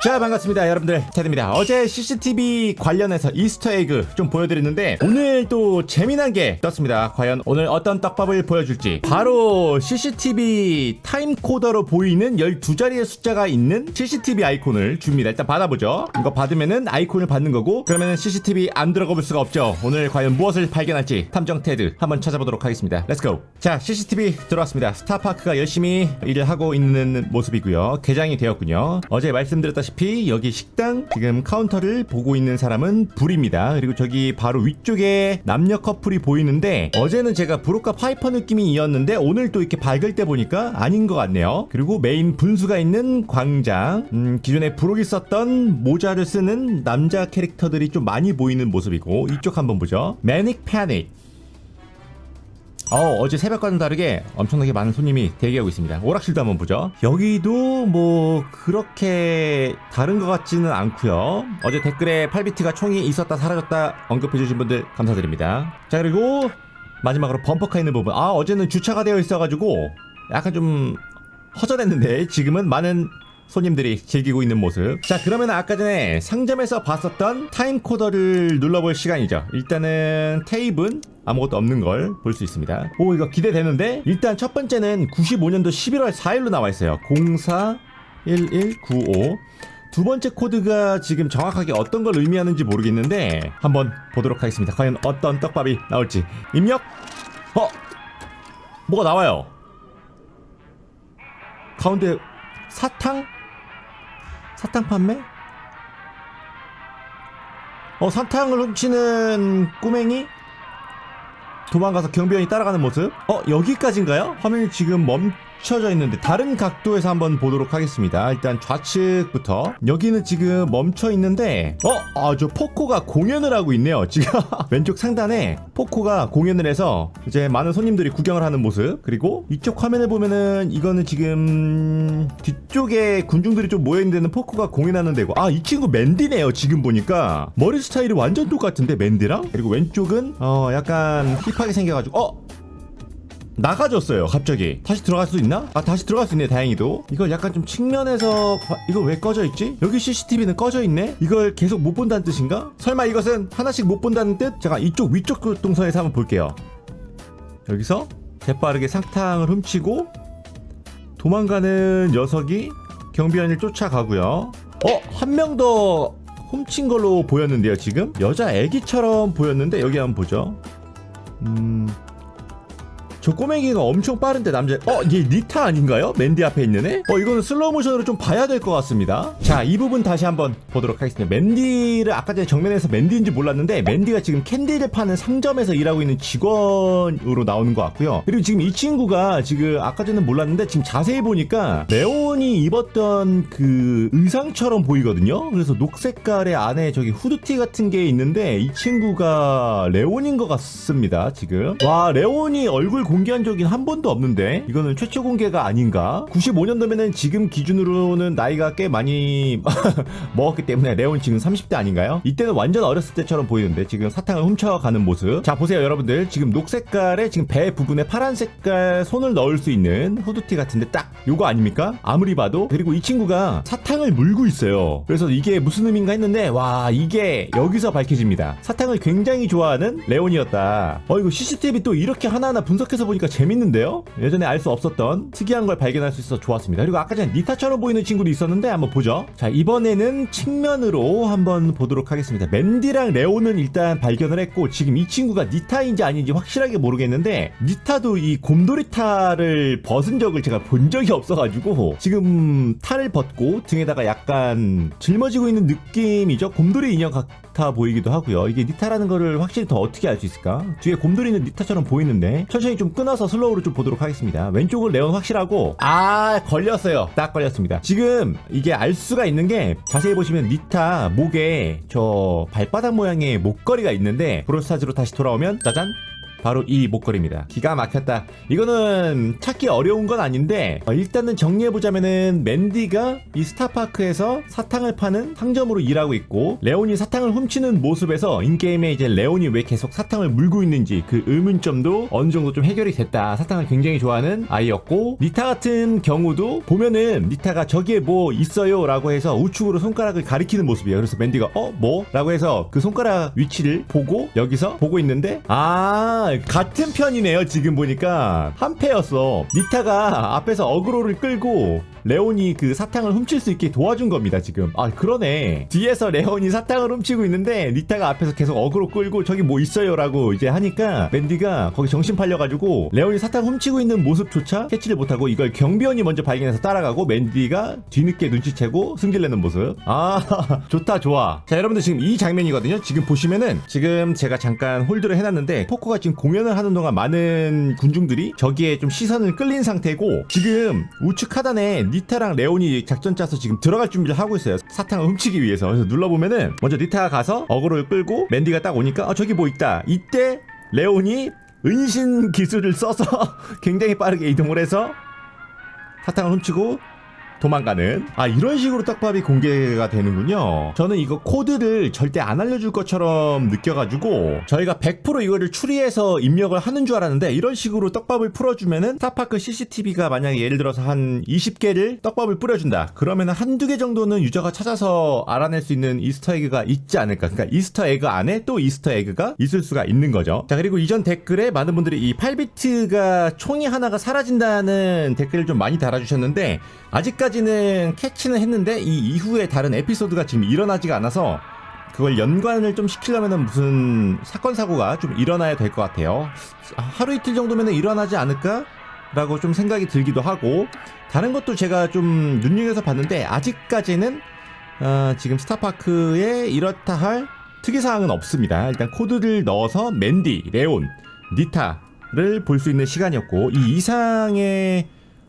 자 반갑습니다. 여러분들. 테드입니다. 어제 CCTV 관련해서 이스터에그 좀 보여드렸는데 오늘 또 재미난 게 떴습니다. 과연 오늘 어떤 떡밥을 보여줄지. 바로 CCTV 타임코더로 보이는 12자리의 숫자가 있는 CCTV 아이콘을 줍니다. 일단 받아보죠. 이거 받으면은 아이콘을 받는 거고 그러면은 CCTV 안 들어가 볼 수가 없죠. 오늘 과연 무엇을 발견할지 탐정 테드 한번 찾아보도록 하겠습니다. 렛츠고 자 CCTV 들어왔습니다. 스타파크가 열심히 일을 하고 있는 모습이고요. 개장이 되었군요. 어제 말씀드렸다 시피 여기 식당 지금 카운터를 보고 있는 사람은 불입니다. 그리고 저기 바로 위쪽에 남녀 커플이 보이는데 어제는 제가 브로카 파이퍼 느낌이었는데 오늘 또 이렇게 밝을 때 보니까 아닌 것 같네요. 그리고 메인 분수가 있는 광장. 음, 기존에 브록이 썼던 모자를 쓰는 남자 캐릭터들이 좀 많이 보이는 모습이고 이쪽 한번 보죠. 매닉 패닉 어, 어제 새벽과는 다르게 엄청나게 많은 손님이 대기하고 있습니다. 오락실도 한번 보죠. 여기도 뭐 그렇게 다른 것 같지는 않고요. 어제 댓글에 8비트가 총이 있었다 사라졌다 언급해주신 분들 감사드립니다. 자 그리고 마지막으로 범퍼카 있는 부분. 아 어제는 주차가 되어 있어가지고 약간 좀 허전했는데 지금은 많은 손님들이 즐기고 있는 모습. 자, 그러면 아까 전에 상점에서 봤었던 타임코더를 눌러볼 시간이죠. 일단은 테이프는 아무것도 없는 걸 볼 수 있습니다. 오, 이거 기대되는데? 일단 첫 번째는 95년도 11월 4일로 나와 있어요. 041195. 두 번째 코드가 지금 정확하게 어떤 걸 의미하는지 모르겠는데 한번 보도록 하겠습니다. 과연 어떤 떡밥이 나올지. 입력. 어? 뭐가 나와요? 가운데 사탕? 사탕 판매? 어 사탕을 훔치는 꼬맹이? 도망가서 경비원이 따라가는 모습? 어 여기까지인가요? 화면이 지금 멈 춰져 있는데 다른 각도에서 한번 보도록 하겠습니다. 일단 좌측부터. 여기는 지금 멈춰 있는데 어? 아저 포코가 공연을 하고 있네요 지금. 왼쪽 상단에 포코가 공연을 해서 이제 많은 손님들이 구경을 하는 모습. 그리고 이쪽 화면을 보면은 이거는 지금 뒤쪽에 군중들이 좀 모여있는 데는 포코가 공연하는 데고. 아 이 친구 맨디네요 지금 보니까. 머리 스타일이 완전 똑같은데 맨디랑? 그리고 왼쪽은 어 약간 힙하게 생겨가지고. 어 나가졌어요 갑자기 다시 들어갈 수 있나? 아 다시 들어갈 수 있네 다행히도 이걸 약간 좀 측면에서 봐- 이거 왜 꺼져 있지? 여기 CCTV는 꺼져 있네? 이걸 계속 못 본다는 뜻인가? 설마 이것은 하나씩 못 본다는 뜻? 잠깐 이쪽 위쪽 그 동선에서 한번 볼게요 여기서 재빠르게 상탕을 훔치고 도망가는 녀석이 경비원을 쫓아가고요 어? 한 명 더 훔친 걸로 보였는데요 지금? 여자 애기처럼 보였는데 여기 한번 보죠 음... 저 꼬맹이가 엄청 빠른데 남자 어? 얘 리타 아닌가요? 맨디 앞에 있는 애? 어 이거는 슬로우 모션으로 좀 봐야 될 것 같습니다 자 이 부분 다시 한번 보도록 하겠습니다 맨디를 아까 전에 정면에서 맨디인지 몰랐는데 맨디가 지금 캔디를 파는 상점에서 일하고 있는 직원으로 나오는 것 같고요 그리고 지금 이 친구가 지금 아까 전에 몰랐는데 지금 자세히 보니까 레온이 입었던 그 의상처럼 보이거든요 그래서 녹색깔의 안에 저기 후드티 같은 게 있는데 이 친구가 레온인 것 같습니다 지금 와 레온이 얼굴 공 개한 적이 한 번도 없는데 이거는 최초 공개가 아닌가? 95년도면은 지금 기준으로는 나이가 꽤 많이 먹었기 때문에 레온 지금 30대 아닌가요? 이때는 완전 어렸을 때처럼 보이는데 지금 사탕을 훔쳐가는 모습. 자 보세요 여러분들. 지금 녹색깔에 지금 배 부분에 파란 색깔 손을 넣을 수 있는 후드티 같은데 딱 요거 아닙니까? 아무리 봐도. 그리고 이 친구가 사탕을 물고 있어요. 그래서 이게 무슨 의미인가 했는데 와 이게 여기서 밝혀집니다. 사탕을 굉장히 좋아하는 레온이었다. 어 이거 CCTV 또 이렇게 하나하나 분석해서 보니까 재밌는데요? 예전에 알 수 없었던 특이한 걸 발견할 수 있어서 좋았습니다. 그리고 아까 전에 니타처럼 보이는 친구도 있었는데 한번 보죠. 자 이번에는 측면으로 한번 보도록 하겠습니다. 맨디랑 레온은 일단 발견을 했고 지금 이 친구가 니타인지 아닌지 확실하게 모르겠는데 니타도 이 곰돌이 탈을 벗은 적을 제가 본 적이 없어가지고 지금 탈을 벗고 등에다가 약간 짊어지고 있는 느낌이죠? 곰돌이 인형 같아 보이기도 하고요. 이게 니타라는 거를 확실히 더 어떻게 알 수 있을까? 뒤에 곰돌이는 니타처럼 보이는데 천천히 좀 끊어서 슬로우로 좀 보도록 하겠습니다. 왼쪽은 레온 확실하고 아 걸렸어요. 딱 걸렸습니다. 지금 이게 알 수가 있는 게 자세히 보시면 니타 목에 저 발바닥 모양의 목걸이가 있는데 브로스타즈로 다시 돌아오면 짜잔 바로 이 목걸이입니다. 기가 막혔다. 이거는 찾기 어려운 건 아닌데 어, 일단은 정리해보자면은 맨디가 이 스타파크에서 사탕을 파는 상점으로 일하고 있고 레온이 사탕을 훔치는 모습에서 인게임에 이제 레온이 왜 계속 사탕을 물고 있는지 그 의문점도 어느 정도 좀 해결이 됐다. 사탕을 굉장히 좋아하는 아이였고 니타 같은 경우도 보면은 니타가 저기에 뭐 있어요 라고 해서 우측으로 손가락을 가리키는 모습이에요. 그래서 맨디가 어? 뭐? 라고 해서 그 손가락 위치를 보고 여기서 보고 있는데 아 같은 편이네요 지금 보니까. 한 패였어 니타가 앞에서 어그로를 끌고 레온이 그 사탕을 훔칠 수 있게 도와준 겁니다 지금. 아 그러네. 뒤에서 레온이 사탕을 훔치고 있는데 니타가 앞에서 계속 어그로 끌고 저기 뭐 있어요 라고 이제 하니까 맨디가 거기 정신 팔려가지고 레온이 사탕 훔치고 있는 모습조차 캐치를 못하고 이걸 경비원이 먼저 발견해서 따라가고 맨디가 뒤늦게 눈치채고 승질내는 모습. 아 좋다 좋아. 자 여러분들 지금 이 장면이거든요. 지금 보시면은 지금 제가 잠깐 홀드를 해놨는데 포코가 지금 공연을 하는 동안 많은 군중들이 저기에 좀 시선을 끌린 상태고 지금 우측 하단에 니타랑 레온이 작전 짜서 지금 들어갈 준비를 하고 있어요. 사탕을 훔치기 위해서. 그래서 눌러보면은 먼저 니타가 가서 어그로를 끌고 맨디가 딱 오니까 어 저기 뭐 있다. 이때 레온이 은신 기술을 써서 굉장히 빠르게 이동을 해서 사탕을 훔치고 도망가는. 아 이런 식으로 떡밥이 공개가 되는군요. 저는 이거 코드를 절대 안 알려줄 것처럼 느껴가지고 저희가 100% 이거를 추리해서 입력을 하는 줄 알았는데 이런 식으로 떡밥을 풀어주면은 스타파크 CCTV가 만약에 예를 들어서 한 20개를 떡밥을 뿌려준다. 그러면 한두 개 정도는 유저가 찾아서 알아낼 수 있는 이스터 에그가 있지 않을까. 그러니까 이스터 에그 안에 또 이스터 에그가 있을 수가 있는 거죠. 자 그리고 이전 댓글에 많은 분들이 이 8비트가 총이 하나가 사라진다는 댓글을 좀 많이 달아주셨는데 아직까지 는 캐치는 했는데 이 이후에 다른 에피소드가 지금 일어나지가 않아서 그걸 연관을 좀 시키려면은 무슨 사건 사고가 좀 일어나야 될 것 같아요. 하루 이틀 정도면은 일어나지 않을까 라고 좀 생각이 들기도 하고 다른 것도 제가 좀 눈여겨서 봤는데 아직까지는 어, 지금 스타파크에 이렇다 할 특이 사항은 없습니다. 일단 코드를 넣어서 맨디, 레온, 니타를 볼 수 있는 시간이었고 이 이상의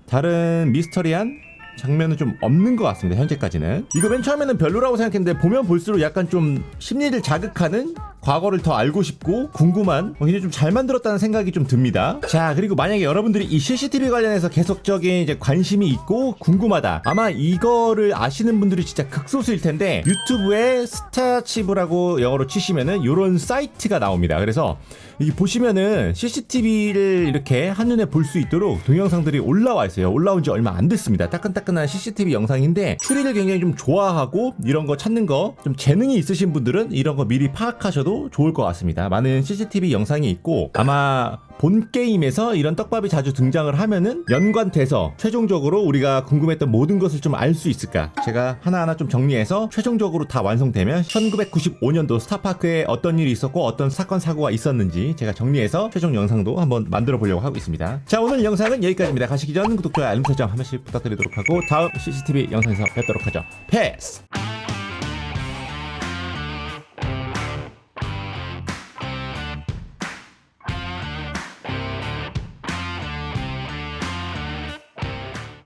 다른 미스터리한 장면은 좀 없는 것 같습니다. 현재까지는 이거 맨 처음에는 별로라고 생각했는데 보면 볼수록 약간 좀 심리를 자극하는 과거를 더 알고 싶고 궁금한 어, 굉장히 좀 잘 만들었다는 생각이 좀 듭니다. 자 그리고 만약에 여러분들이 이 CCTV 관련해서 계속적인 이제 관심이 있고 궁금하다. 아마 이거를 아시는 분들이 진짜 극소수일 텐데 유튜브에 스타치브라고 영어로 치시면은 이런 사이트가 나옵니다. 그래서 여기 보시면은 CCTV를 이렇게 한눈에 볼 수 있도록 동영상들이 올라와 있어요. 올라온 지 얼마 안 됐습니다. 따끈따끈한 CCTV 영상인데 추리를 굉장히 좀 좋아하고 이런 거 찾는 거 좀 재능이 있으신 분들은 이런 거 미리 파악하 좋을 것 같습니다. 많은 CCTV 영상이 있고 아마 본 게임에서 이런 떡밥이 자주 등장을 하면은 연관돼서 최종적으로 우리가 궁금했던 모든 것을 좀 알 수 있을까? 제가 하나하나 좀 정리해서 최종적으로 다 완성되면 1995년도 스타파크에 어떤 일이 있었고 어떤 사건 사고가 있었는지 제가 정리해서 최종 영상도 한번 만들어 보려고 하고 있습니다. 자 오늘 영상은 여기까지입니다. 가시기 전 구독, 좋아요, 알림 설정 한 번씩 부탁드리도록 하고 다음 CCTV 영상에서 뵙도록 하죠. 패스!